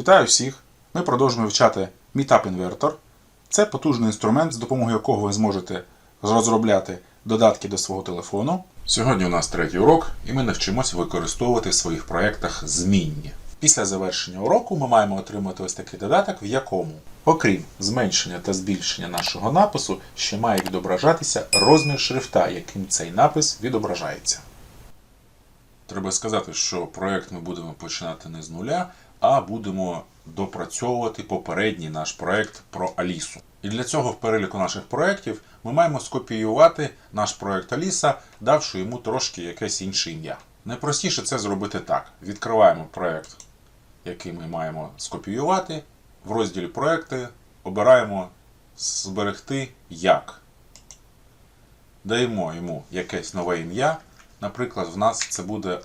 Вітаю всіх! Ми продовжуємо вивчати Meetup Inverter. Це потужний інструмент, з допомогою якого ви зможете розробляти додатки до свого телефону. Сьогодні у нас третій урок, і ми навчимося використовувати в своїх проєктах змінні. Після завершення уроку ми маємо отримати ось такий додаток, в якому, окрім зменшення та збільшення нашого напису, ще має відображатися розмір шрифта, яким цей напис відображається. Треба сказати, що проект ми будемо починати не з нуля, а будемо допрацьовувати попередній наш проект про Алісу. І для цього в переліку наших проєктів ми маємо скопіювати наш проект Аліса, давши йому трошки якесь інше ім'я. Найпростіше це зробити так: відкриваємо проект, який ми маємо скопіювати. В розділі проекти обираємо зберегти як. Даємо йому якесь нове ім'я. Наприклад, в нас це буде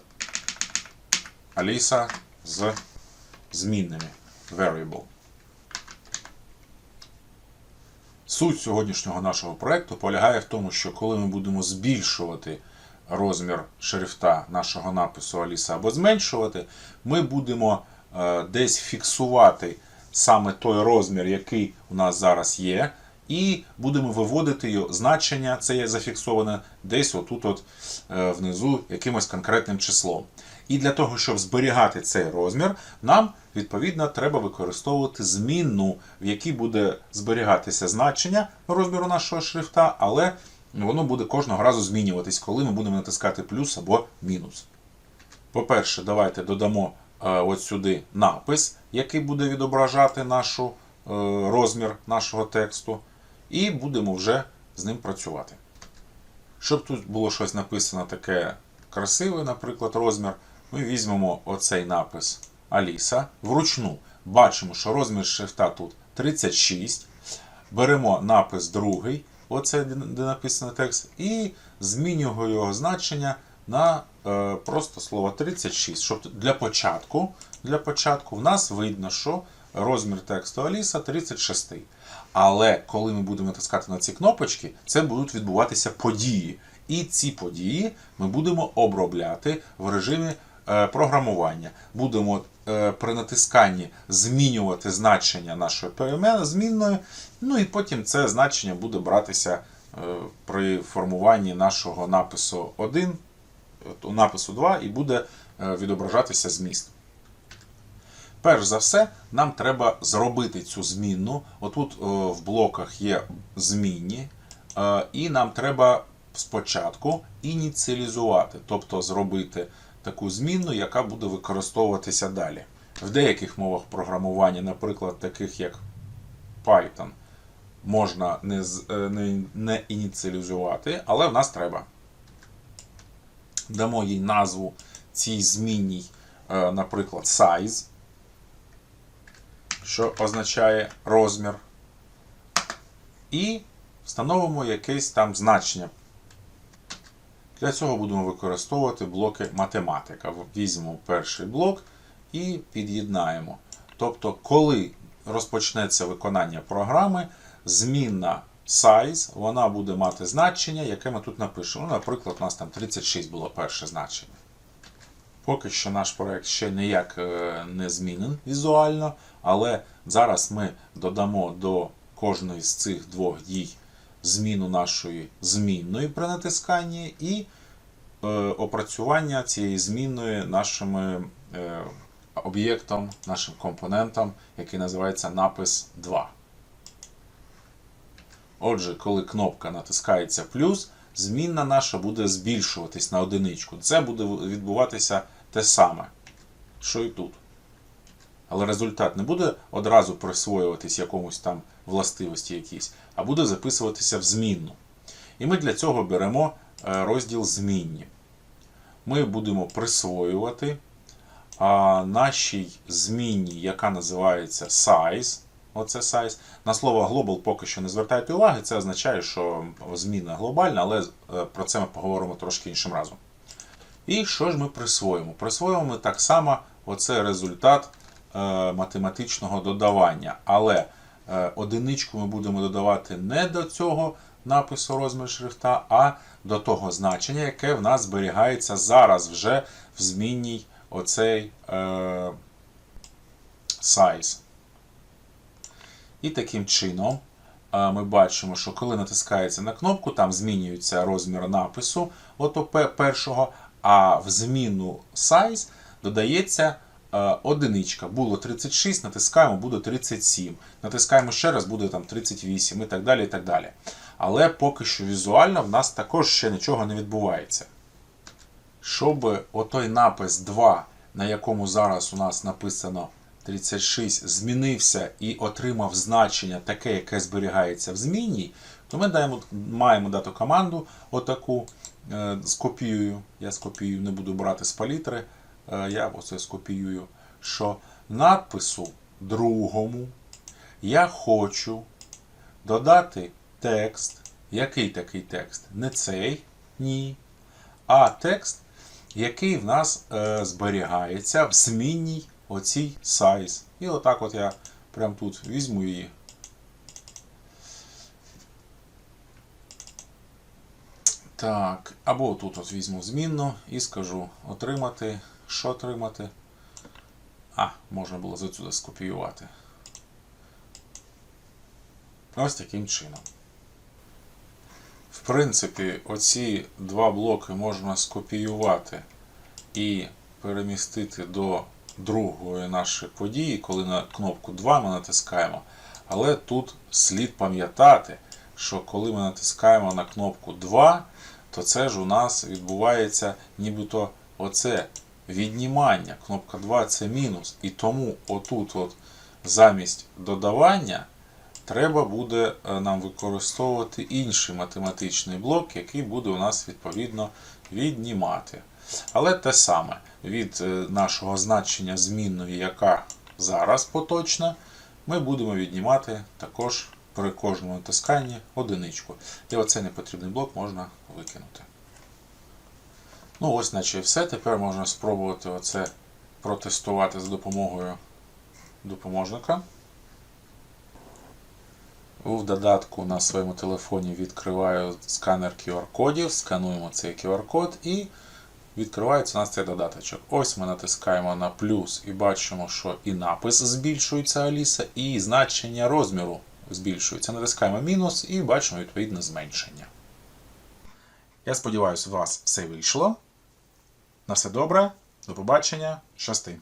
Аліса з змінними variable. Суть сьогоднішнього нашого проєкту полягає в тому, що коли ми будемо збільшувати розмір шрифта нашого напису Аліса або зменшувати, ми будемо е, десь фіксувати саме той розмір, який у нас зараз є, і будемо виводити його значення, це є зафіксоване десь отут от е, внизу якимось конкретним числом. І для того, щоб зберігати цей розмір, нам відповідно треба використовувати змінну, в якій буде зберігатися значення розміру нашого шрифта, але воно буде кожного разу змінюватись, коли ми будемо натискати плюс або мінус. По-перше, давайте додамо е, от сюди напис, який буде відображати нашу, е, розмір нашого тексту, і будемо вже з ним працювати. Щоб тут було щось написано таке красиве, наприклад, розмір, ми візьмемо оцей напис Аліса. Вручну бачимо, що розмір шрифта тут 36. Беремо напис другий, оце де написано текст, і змінюємо його значення на е, просто слово 36. Щоб для початку, для початку в нас видно, що розмір тексту Аліса 36. Але коли ми будемо натискати на ці кнопочки, це будуть відбуватися події. І ці події ми будемо обробляти в режимі е, програмування. Будемо е, при натисканні змінювати значення нашої перемени змінною, ну і потім це значення буде братися е, при формуванні нашого напису 1, е, напису 2 і буде відображатися зміст. Перш за все, нам треба зробити цю змінну. Отут е, в блоках є змінні, е, і нам треба спочатку ініціалізувати, тобто зробити таку змінну, яка буде використовуватися далі. В деяких мовах програмування, наприклад, таких як Python, можна не, е, не, не ініціалізувати, але в нас треба. Дамо їй назву цій змінній, наприклад, size що означає розмір. І встановимо якесь там значення. Для цього будемо використовувати блоки математика. Візьмемо перший блок і під'єднаємо. Тобто, коли розпочнеться виконання програми, змінна size, вона буде мати значення, яке ми тут напишемо. Ну, Наприклад, у нас там 36 було перше значення. Поки що наш проект ще ніяк е, не змінен візуально, але зараз ми додамо до кожної з цих двох дій зміну нашої змінної при натисканні і е, опрацювання цієї змінної нашими е, об'єктом, нашим компонентом, який називається напис 2. Отже, коли кнопка натискається плюс, змінна наша буде збільшуватись на одиничку. Це буде відбуватися те саме, що і тут. Але результат не буде одразу присвоюватись якомусь там властивості якійсь, а буде записуватися в змінну. І ми для цього беремо е, розділ змінні. Ми будемо присвоювати нашій змінній, яка називається size. Оце size. На слово global поки що не звертайте уваги, це означає, що зміна глобальна, але е, про це ми поговоримо трошки іншим разом. І що ж ми присвоїмо? Присвоїмо ми так само оце результат е, математичного додавання. Але е, одиничку ми будемо додавати не до цього напису розмір шрифта, а до того значення, яке в нас зберігається зараз вже в змінній оцей е, size. І таким чином ми бачимо, що коли натискається на кнопку, там змінюється розмір напису ото першого, а в зміну size додається е, одиничка. Було 36, натискаємо, буде 37. Натискаємо ще раз, буде там 38 і так далі. і так далі. Але поки що візуально в нас також ще нічого не відбувається. Щоб отой напис 2, на якому зараз у нас написано 36, змінився і отримав значення таке, яке зберігається в змінній, то ми даємо, маємо дати команду отаку е, скопіюю. Я скопіюю, не буду брати з палітри. Е, я оце скопіюю, що надпису другому я хочу додати текст. Який такий текст? Не цей, ні. А текст, який в нас е, зберігається в змінній оцій size. І отак от я прям тут візьму її. Так, або тут от візьму змінну і скажу отримати. Що отримати? А, можна було звідси скопіювати. Ось таким чином. В принципі, оці два блоки можна скопіювати і перемістити до другої нашої події, коли на кнопку 2 ми натискаємо. Але тут слід пам'ятати, що коли ми натискаємо на кнопку 2, то це ж у нас відбувається нібито оце віднімання. Кнопка 2 це мінус. І тому отут от замість додавання треба буде е, нам використовувати інший математичний блок, який буде у нас відповідно віднімати. Але те саме від е, нашого значення змінної, яка зараз поточна, ми будемо віднімати також при кожному натисканні одиничку. І оцей непотрібний блок можна викинути. Ну, ось, наче і все. Тепер можна спробувати оце протестувати за допомогою допоможника. В додатку на своєму телефоні відкриваю сканер QR-кодів, скануємо цей QR-код і відкривається у нас цей додаточок. Ось ми натискаємо на плюс і бачимо, що і напис збільшується Аліса, і значення розміру збільшується. Натискаємо мінус і бачимо відповідне зменшення. Я сподіваюся, у вас все вийшло. На все добре, до побачення, щасти!